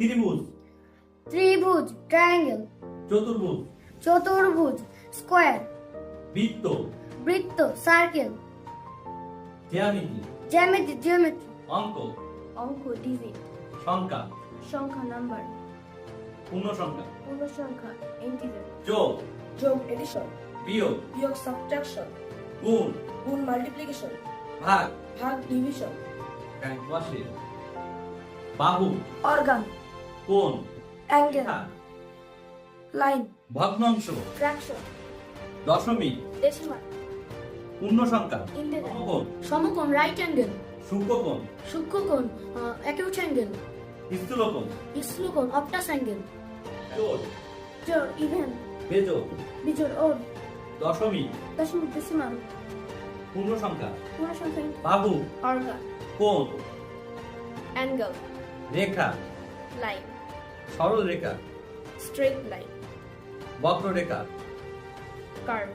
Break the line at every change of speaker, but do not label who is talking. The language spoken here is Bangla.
ত্রিভুজ।
ত্রিভুজ ট্রায়াঙ্গেল
চতুর্ভুজ।
চতুর্ভুজ স্কোয়ার
বৃত্ত।
বৃত্ত সার্কেল
জ্যামিতি।
জ্যামিতি জিওমেট্রি
অঙ্ক।
অঙ্ক ডিজিট
সংখ্যা।
সংখ্যা নাম্বার
পূর্ণ সংখ্যা
পূর্ণ সংখ্যা ইন্টিজার
যোগ।
যোগ এডিশন
বিয়োগ।
বিয়োগ সাবট্রাকশন
গুণ।
গুণ মাল্টিপ্লিকেশন
ভাগ।
ভাগ ডিভিশন
বাহু।
অর্গান
কোণ
অ্যাঙ্গেল।
রেখা,
লাইন।
ভগ্নাংশ।
ফ্র্যাকশন
দশমিক।
ডেসিমাল
পূর্ণ সংখ্যা সমকোণ।
সমকোণ রাইট অ্যাঙ্গেল
সূক্ষ্মকোণ।
সূক্ষ্মকোণ অ্যাকিউট অ্যাঙ্গেল
স্থূলকোণ।
ইসলুকোণ অপটাস অ্যাঙ্গেল
জোড়।
জোর ইভেন
বেজোড়।
বিজোড় ওর
দশমিক।
দশমিক ডেসিমাল
পূর্ণ সংখ্যা
পূর্ণ সংখ্যা
বাহু।
অর্গান।
কোণ।
অ্যাঙ্গেল
রেখা।
লাইন
সরল রেখা
স্ট্রেট লাইন
বক্ররেখা।
কার্ভ